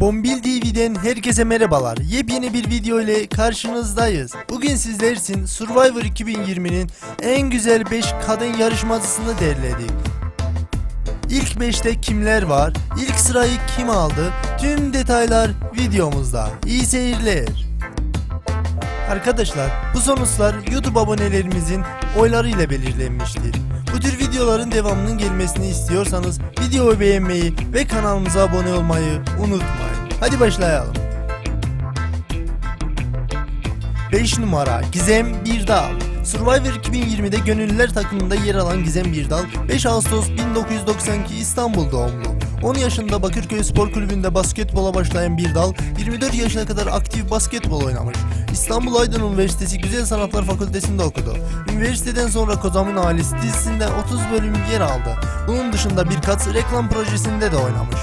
Bombil TV'den herkese merhabalar. Yepyeni bir video ile karşınızdayız. Bugün sizler için Survivor 2020'nin en güzel 5 kadın yarışmacısını derledik. İlk 5'te kimler var? İlk sırayı kim aldı? Tüm detaylar videomuzda. İyi seyirler. Arkadaşlar bu sonuçlar YouTube abonelerimizin oylarıyla belirlenmiştir. Bu tür videoların devamının gelmesini istiyorsanız videoyu beğenmeyi ve kanalımıza abone olmayı unutmayın. Hadi başlayalım. 5 numara Gizem Birdal Survivor 2020'de gönüllüler takımında yer alan Gizem Birdal 5 Ağustos 1992 İstanbul doğumlu. 10 yaşında Bakırköy Spor Kulübü'nde basketbola başlayan Birdal 24 yaşına kadar aktif basketbol oynamış. İstanbul Aydın Üniversitesi Güzel Sanatlar Fakültesinde okudu. Üniversiteden sonra Kozam'ın ailesi dizisinde 30 bölüm yer aldı. Bunun dışında birkaç reklam projesinde de oynamış.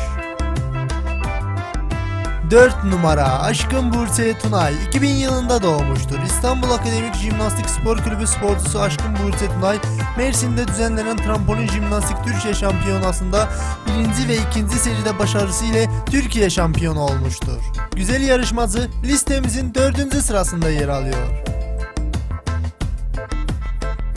4 numara Aşkın Buse Tunay 2000 yılında doğmuştur. İstanbul Akademik Jimnastik Spor Kulübü sporcusu Aşkın Buse Tunay, Mersin'de düzenlenen trampolin jimnastik Türkiye şampiyonasında birinci ve ikinci seride başarısı ile Türkiye şampiyonu olmuştur. Güzel yarışmacı listemizin dördüncü sırasında yer alıyor.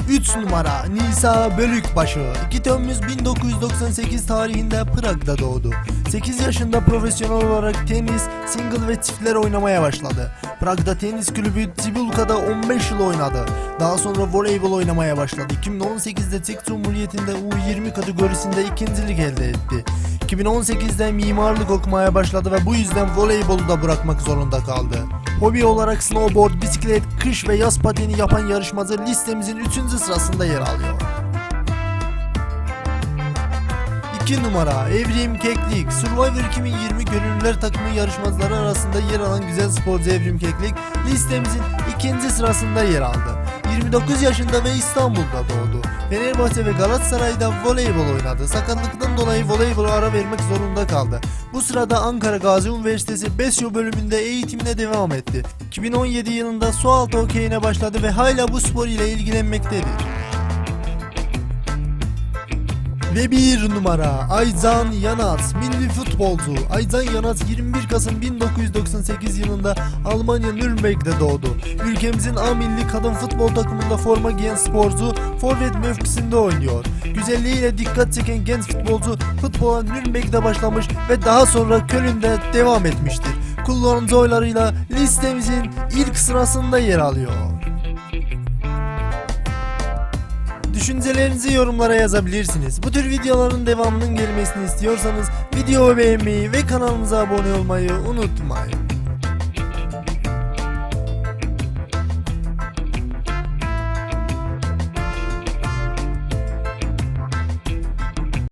3 numara Nisa Bölükbaşı 2 Temmuz 1998 tarihinde Prag'da doğdu. 8 yaşında profesyonel olarak tenis, single ve çiftler oynamaya başladı. Prag'da tenis kulübü Cibulka'da 15 yıl oynadı. Daha sonra voleybol oynamaya başladı. 2018'de Çek Cumhuriyeti'nde U20 kategorisinde ikincilik elde etti. 2018'de mimarlık okumaya başladı ve bu yüzden voleybolu da bırakmak zorunda kaldı. Hobi olarak snowboard, bisiklet, kış ve yaz pateni yapan yarışmacı listemizin 3. sırasında yer alıyor. 2 numara Evrim Keklik Survivor 2020 gönüllüler takımı yarışmacıları arasında yer alan güzel sporcu Evrim Keklik listemizin ikinci sırasında yer aldı. 29 yaşında ve İstanbul'da doğdu. Fenerbahçe ve Galatasaray'da voleybol oynadı. Sakatlıktan dolayı voleybola ara vermek zorunda kaldı. Bu sırada Ankara Gazi Üniversitesi Besyo bölümünde eğitimine devam etti. 2017 yılında sualtı hokeyine başladı ve hala bu spor ile ilgilenmektedir. Ve bir numara Ayzan Yanaz milli futbolcu. Ayzan Yanaz 21 Kasım 1998 yılında Almanya Nürnberg'de doğdu. Ülkemizin A milli kadın futbol takımında forma giyen sporcu forvet mevkisinde oynuyor. Güzelliğiyle dikkat çeken genç futbolcu futbola Nürnberg'de başlamış ve daha sonra Köln'de devam etmiştir. Kullanıcı oylarıyla listemizin ilk sırasında yer alıyor. Düşüncelerinizi yorumlara yazabilirsiniz. Bu tür videoların devamının gelmesini istiyorsanız videoyu beğenmeyi ve kanalımıza abone olmayı unutmayın.